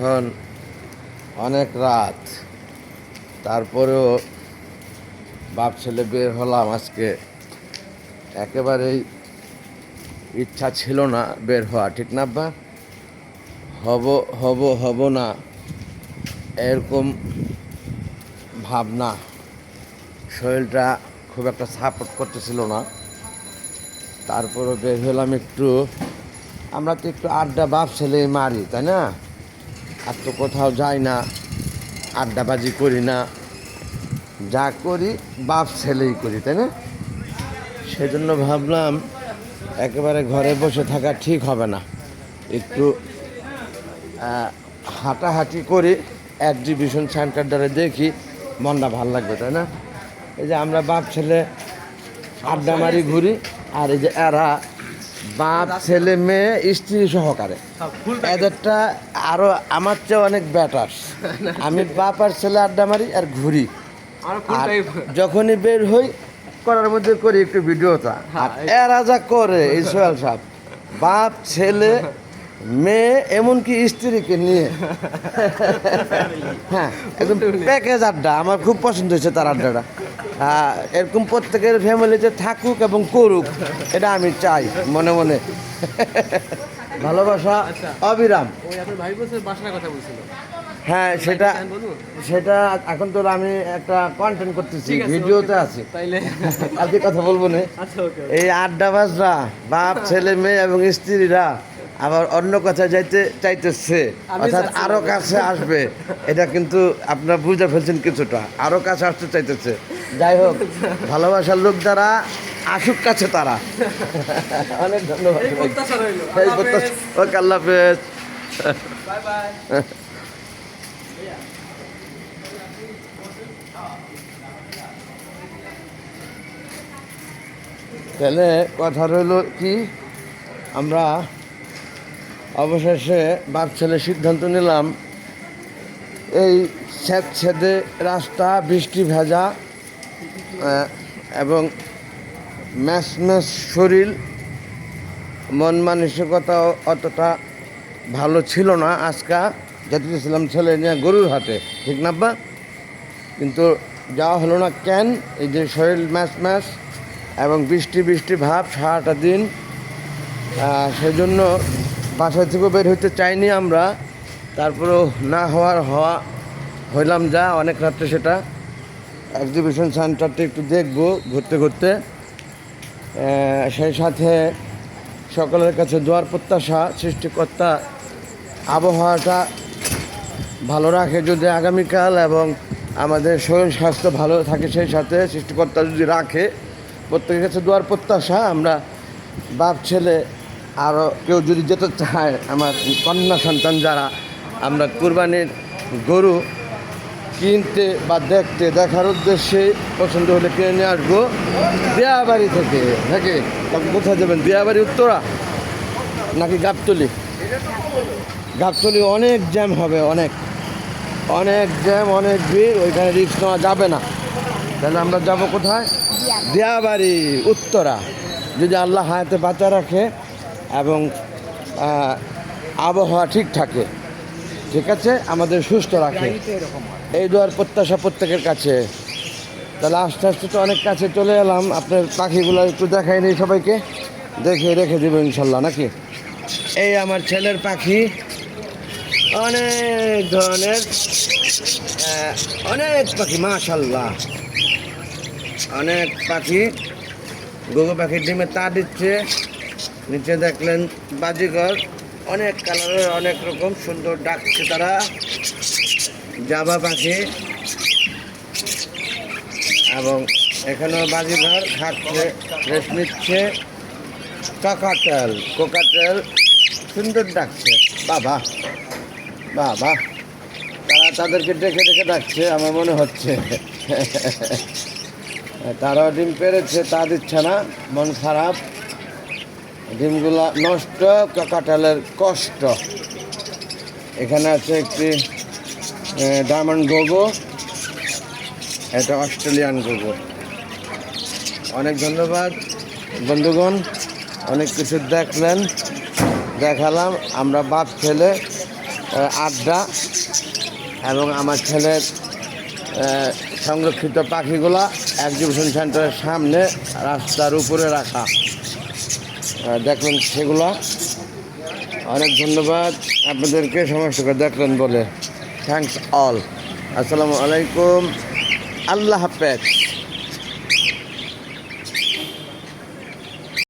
এখন অনেক রাত। তারপরেও বাপ ছেলে বের হলাম আজকে। একেবারেই ইচ্ছা ছিল না বের হওয়া, ঠিক না বা হব হব হব না, এরকম ভাবনা। শরীরটা খুব একটা সাপোর্ট করতেছিল না। তারপরে বের হলাম একটু। আমরা তো একটু আড্ডা বাপ ছেলে মারি, তাই না? আর তো কোথাও যাই না আড্ডাবাজি করি না। যা করি বাপ ছেলেই করি তাই না? সেজন্য ভাবলাম একেবারে ঘরে বসে থাকা ঠিক হবে না। একটু হাঁটাহাঁটি করি এক্সিবিশন সেন্টারটারে দেখি মনটা ভালো লাগবে তাই না? এই যে আমরা বাপ ছেলে আড্ডা মারি ঘুরি আর এই যে এরা বাপ ছেলে মেয়ে স্ত্রী সহকারে। এদেরটা আরও আমার চেয়ে অনেক ব্যাটার আমি বাপ আর ছেলে আড্ডা মারি আর ঘুরি। আর যখনই বের হই করার মধ্যে করি একটু ভিডিওটা আর এরা যা করে এই সোহেল সাহেব। বাপ ছেলে মেয়ে এমনকি স্ত্রীকে নিয়ে। হ্যাঁ একদম প্যাকেজ আড্ডা। আমার খুব পছন্দ হয়েছে তার আড্ডাটা। এরকম প্রত্যেকের ফ্যামিলিতে থাকুক এবং করুক এটা আমি চাই মনে মনে। ভালোবাসা অবিরাম। কথা বলছিল। হ্যাঁ সেটা হ্যাঁ, সেটা এখন তো আমি একটা কন্টেন্ট করতেছি ভিডিওতে. আছে। কালকে কথা বলব না। আচ্ছা এই আড্ডাবাজরা বাপ ছেলে মেয়ে এবং স্ত্রীরা আবার অন্য কথা যাইতে চাইতেছে। অর্থাৎ চাচ্ছি আরও কাছে আসবে। এটা কিন্তু আপনারা বুঝে ফেলছেন কিছুটা। আরও কাছে আসতে চাইতেছে। যাই হোক ভালোবাসার লোক যারা আসুক কাছে তারা। অনেক ধন্যবাদ। ওকে আল্লাহ হাফেজ। Bye bye. তাহলে কথা রইল কি আমরা অবশেষে বাপ ছেলে সিদ্ধান্ত নিলাম এই ছেদ ছেদে রাস্তা বৃষ্টি ভেজা এবং ম্যাচ ম্যাচ শরীর, মন মানসিকতা অতটা ভালো ছিল না আজকা। যেতেছিলাম ছেলে নিয়ে গরুর হাটে, ঠিক না বা কিন্তু যাওয়া হলো না কেন? এই যে শরীর ম্যাচ ম্যাচ এবং বৃষ্টি বৃষ্টি ভাব সারাটা দিন। সেজন্য বাসা থেকেও বের হইতে চাইনি আমরা। তারপরেও না হওয়ার হওয়া হইলাম যা, অনেক রাত্রে সেটা। এক্সিবিশন সেন্টারটা একটু দেখব ঘুরতে ঘুরতে। সেই সাথে সকলের কাছে দোয়ার প্রত্যাশা, সৃষ্টিকর্তা আবহাওয়াটা ভালো রাখে যদি আগামীকাল এবং আমাদের শরীর স্বাস্থ্য ভালো থাকে সেই সাথে, সৃষ্টিকর্তা যদি রাখে, প্রত্যেকের কাছে দোয়ার প্রত্যাশা, আমরা বাপ ছেলে আরও কেউ যদি যেতে চায়, আমার কন্যা সন্তান যারা, আমরা কুরবানির গরু কিনতে বা দেখতে দেখার উদ্দেশ্যে পছন্দ হলে কিনে নিয়ে আসব। দিয়াবাড়ি থেকে নাকি? আপনি কোথায় যাবেন? দিয়াবাড়ি উত্তরা? নাকি গাবতলি? গাবতলি অনেক জ্যাম হবে অনেক। অনেক জ্যাম অনেক ভিড় ওইখানে রিক্স নেওয়া যাবে না। তাহলে আমরা যাব কোথায়? দিয়াবাড়ি উত্তরা। যদি আল্লাহ হায়াতে বাঁচা রাখে এবং আবহাওয়া ঠিক থাকে। ঠিক আছে? আমাদের সুস্থ রাখে। এই দোয়ার প্রত্যাশা প্রত্যেকের কাছে। তাহলে আস্তে আস্তে তো অনেক কাছে চলে এলাম। আপনার পাখিগুলো একটু দেখাই নিই সবাইকে। দেখে রেখে দেবো ইনশাল্লাহ, নাকি? এই আমার ছেলের পাখি। অনেক ধরনের অনেক পাখি, মাশাল্লাহ। অনেক পাখি। গরু পাখির ডিমে তা দিচ্ছে। নিচে দেখলেন বাজিঘর অনেক কালারের, অনেক রকম সুন্দর ডাকছে তারা। জাবা পাখি। এবং এখানেও বাজিঘর, খাচ্ছে রেস্ট নিচ্ছে। কাকাটেল, কোকাটেল, সুন্দর ডাকছে। বাবা বাবা। তারা তাদেরকে ডেকে ডেকে ডাকছে, আমার মনে হচ্ছে। তারাও ডিম পেরেছে, তা দিচ্ছে না, মন খারাপ। ডিমগুলা নষ্ট কাকাটালের কষ্ট। এখানে আছে একটি ডায়মন্ড গোগো এটা অস্ট্রেলিয়ান গোগো অনেক ধন্যবাদ, বন্ধুগণ। অনেক কিছু দেখলেন, দেখালাম। আমরা বাপ ছেলে আড্ডা এবং আমার ছেলের সংরক্ষিত পাখিগুলা এক্সিবিশন সেন্টারের সামনে রাস্তার উপরে রাখা। দেখলেন সেগুলা। অনেক ধন্যবাদ আপনাদেরকে সমস্ত দেখলেন বলে। থ্যাংকস অল আসসালামু আলাইকুম। আল্লাহ হাফেজ।